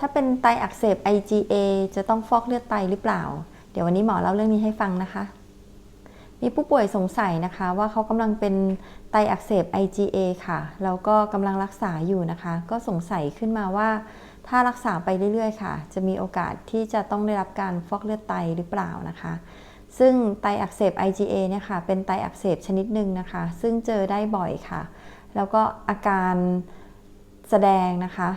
ถ้าเป็นไตอักเสบ IgA จะต้องฟอกเลือดไตหรือเปล่า เดี๋ยววันนี้หมอเล่าเรื่องนี้ให้ฟังนะคะ มีผู้ป่วยสงสัยนะคะว่าเขากำลังเป็นไตอักเสบ IgA ค่ะ แล้วก็กำลังรักษาอยู่นะคะ ก็สงสัยขึ้นมาว่า ถ้ารักษาไปเรื่อยๆ ค่ะ จะมีโอกาสที่จะต้องได้รับการฟอกเลือดไตหรือเปล่านะคะ ซึ่งไตอักเสบ IgA เนี่ยค่ะ เป็นไตอักเสบชนิดหนึ่งนะคะ ซึ่งเจอได้บ่อยค่ะ แล้วก็อาการแสดงนะคะ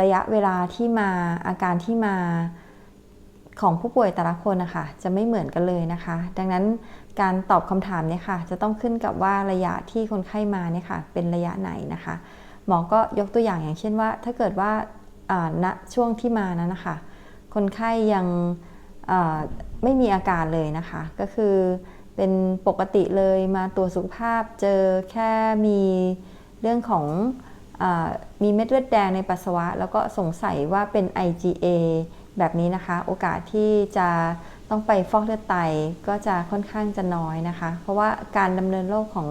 ระยะเวลาที่มาอาการที่มาของผู้ป่วยแต่ละคนนะคะจะไม่เหมือนกันเลยนะคะ ดังนั้นการตอบคำถามเนี่ยค่ะ จะต้องขึ้นกับว่าระยะที่คนไข้มาเนี่ยค่ะ เป็นระยะไหนนะคะ หมอก็ยกตัวอย่างอย่างเช่นว่า ถ้าเกิดว่าณช่วงที่มานั้นนะคะ คนไข้ยังไม่มีอาการเลยนะคะ ก็คือเป็นปกติเลยมาตัวจสุขภาพเจอแค่มีเรื่องของ มีเม็ดเลือดแดงในปัสสาวะ แล้วก็สงสัยว่าเป็น IgA แบบนี้นะคะ โอกาสที่จะต้องไปฟอกเลือดไตก็จะค่อนข้างจะน้อยนะคะ เพราะว่าการดำเนินโรคของ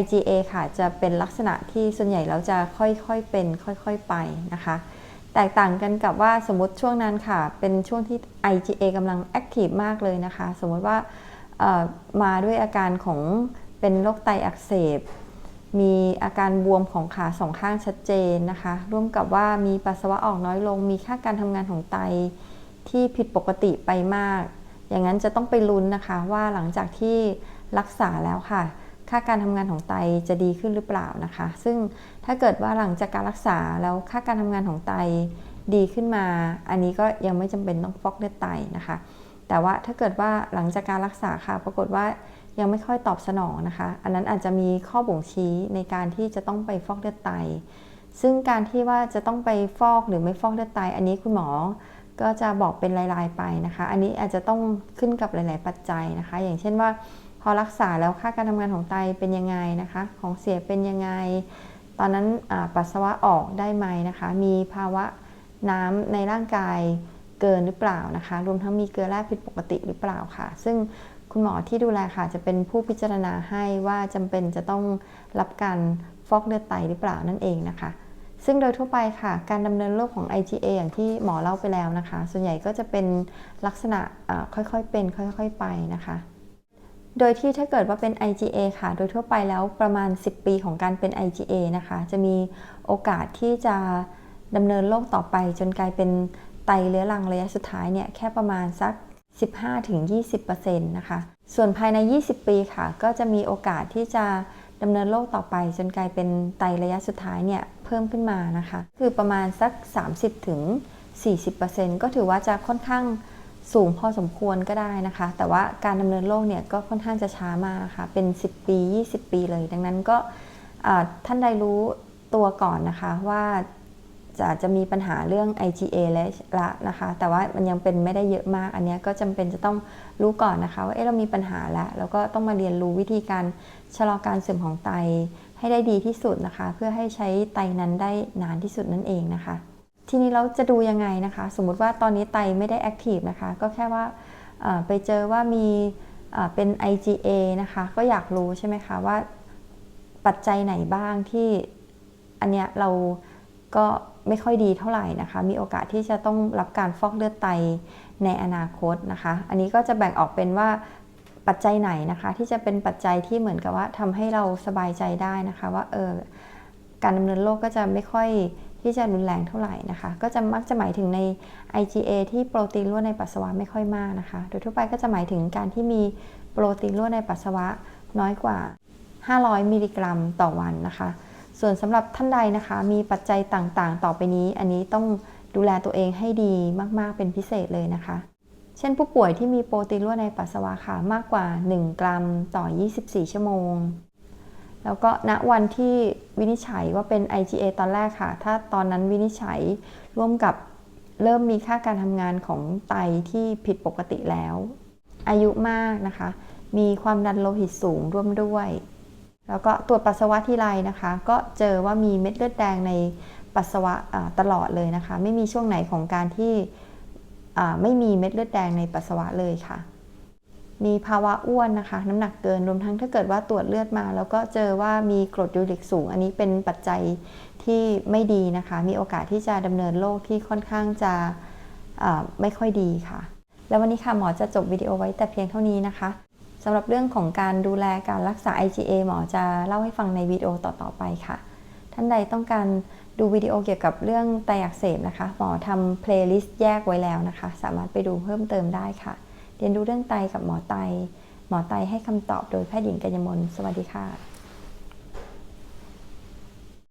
IgA ค่ะจะเป็นลักษณะที่ส่วนใหญ่เราจะค่อยๆเป็นค่อยๆไปนะคะ แตกต่างกันกับว่าสมมติช่วงนั้นค่ะ เป็นช่วงที่ IgA กำลังแอคทีฟมากเลยนะคะ สมมติว่ามาด้วยอาการของเป็นโรคไตอักเสบ มีอาการบวมของขาสองข้างชัดเจนนะคะ ร่วมกับว่ามีปัสสาวะออกน้อยลง มีค่าการทำงานของไตที่ผิดปกติไปมาก อย่างนั้นจะต้องไปลุ้นนะคะว่าหลังจากที่รักษาแล้วค่ะ ค่าการทำงานของไตจะดีขึ้นหรือเปล่านะคะ ซึ่งถ้าเกิดว่าหลังจากการรักษาแล้วค่าการทำงานของไตดีขึ้นมา อันนี้ก็ยังไม่จำเป็นต้องฟอกเลือดไตนะคะ แต่ว่าถ้าเกิดว่าหลังจากการรักษาค่ะ ปรากฏว่า ยังไม่ค่อยตอบสนองนะคะ อันนั้นอาจจะมีข้อบ่งชี้ในการที่จะต้องไปฟอกเลือดไต ซึ่งการที่ว่าจะต้องไปฟอกหรือไม่ฟอกเลือดไต อันนี้คุณหมอก็จะบอกเป็นรายๆไปนะคะ อันนี้อาจจะต้องขึ้นกับหลาย ๆ ปัจจัยนะคะ อย่างเช่นว่า พอรักษาแล้วค่าการทำงานของไตเป็นยังไงนะคะ ของเสียเป็นยังไง ตอนนั้นปัสสาวะออกได้ไหมนะคะ มีภาวะน้ำในร่างกายเกินหรือเปล่านะคะ รวมทั้งมีเกลือแร่ผิดปกติหรือเปล่าค่ะ ซึ่ง คุณหมอที่ดูแลค่ะจะเป็นผู้พิจารณาให้ว่าจำเป็นจะต้องรับการฟอกเลือดไตหรือเปล่านั่นเองนะคะ ซึ่งโดยทั่วไปค่ะ การดำเนินโรคของ IgA อย่างที่หมอเล่าไปแล้วนะคะ ส่วนใหญ่ก็จะเป็นลักษณะค่อยๆเป็น ค่อยๆไปนะคะโดยที่ถ้าเกิดว่าเป็น IgA ค่ะ โดยทั่วไปแล้วประมาณ 10 ปีของการเป็น IgA นะคะ จะมีโอกาสที่จะดำเนินโรคต่อไป จนกลายเป็นไตเรื้อรังระยะสุดท้ายเนี่ยแค่ประมาณสัก 15-20%นะคะ ส่วนภายใน 20 ปีค่ะ ก็จะมีโอกาสที่จะดำเนินโรคต่อไป จนกลายเป็นไตระยะสุดท้ายเนี่ยเพิ่มขึ้นมานะคะ คือประมาณสัก 30-40%ก็ถือว่าจะค่อนข้างสูงพอสมควรก็ได้นะคะ แต่ว่าการดำเนินโรคเนี่ยก็ค่อนข้างจะช้ามากค่ะ เป็น 10 ปี 20 ปีเลย ดังนั้นก็ท่านใดรู้ตัวก่อนนะคะว่า จะจะมีปัญหาเรื่อง IgA และละนะคะ แต่ว่ามันยังเป็นไม่ได้เยอะมาก อันนี้ก็จำเป็นจะต้องรู้ก่อนนะคะว่าเอ๊ะเรามีปัญหาแล้ว แล้วก็ต้องมาเรียนรู้วิธีการชะลอการเสื่อมของไตให้ได้ดีที่สุดนะคะ เพื่อให้ใช้ไตนั้นได้นานที่สุดนั่นเองนะคะ ทีนี้เราจะดูยังไงนะคะ สมมุติว่าตอนนี้ไตไม่ได้แอคทีฟนะคะ ก็แค่ว่าไปเจอว่ามีเป็น IgA นะคะ ก็อยากรู้ใช่ไหมคะว่าปัจจัยไหนบ้างที่อันเนี้ยเรา ก็ไม่ค่อยดีเท่าไหร่นะคะ มีโอกาสที่จะต้องรับการฟอกเลือดไตในอนาคตนะคะ อันนี้ก็จะแบ่งออกเป็นว่าปัจจัยไหนนะคะ ที่จะเป็นปัจจัยที่เหมือนกับว่าทำให้เราสบายใจได้นะคะ ว่าเออการดำเนินโรคก็จะไม่ค่อยที่จะรุนแรงเท่าไหร่นะคะ ก็จะมักจะหมายถึงใน IgA ที่โปรตีนรั่วในปัสสาวะไม่ค่อยมากนะคะ โดยทั่วไปก็จะหมายถึงการที่มีโปรตีนรั่วในปัสสาวะน้อยกว่า 500 มิลลิกรัมต่อวันนะคะ ส่วนสำหรับท่านใดนะคะ มีปัจจัยต่างๆ ต่อไปนี้ อันนี้ต้องดูแลตัวเองให้ดีมากๆเป็นพิเศษเลยนะคะ เช่นผู้ป่วยที่มีโปรตีนรั่วในปัสสาวะค่ะมากกว่า 1 กรัมต่อ 24 ชั่วโมง แล้วก็ณวันที่วินิจฉัยว่าเป็น IgA ตอนแรกค่ะ ถ้าตอนนั้นวินิจฉัยร่วมกับเริ่มมีค่าการทำงานของไตที่ผิดปกติแล้ว อายุมากนะคะ มีความดันโลหิตสูงร่วมด้วย แล้วก็ตรวจปัสสาวะที่ไรนะคะ ก็เจอว่ามีเม็ดเลือดแดงในปัสสาวะตลอดเลยนะคะ ไม่มีช่วงไหนของการที่ไม่มีเม็ดเลือดแดงในปัสสาวะเลยค่ะ มีภาวะอ้วนนะคะ น้ำหนักเกินรวมทั้งถ้าเกิดว่าตรวจเลือดมา แล้วก็เจอว่ามีกรดยูริกสูง อันนี้เป็นปัจจัยที่ไม่ดีนะคะ มีโอกาสที่จะดำเนินโรคที่ค่อนข้างจะไม่ค่อยดีค่ะ แล้ววันนี้ค่ะหมอจะจบวิดีโอไว้แต่เพียงเท่านี้นะคะ สำหรับเรื่องของการดูแลการรักษา IgA หมอจะเล่าให้ฟังในวิดีโอต่อๆไปค่ะ ท่านใดต้องการดูวิดีโอเกี่ยวกับเรื่องไตอักเสบนะคะ หมอทำเพลย์ลิสต์แยกไว้แล้วนะคะ สามารถไปดูเพิ่มเติมได้ค่ะ เรียนรู้เรื่องไตกับหมอไต หมอไตให้คำตอบโดยแพทย์หญิงกัญญมลสวัสดีค่ะ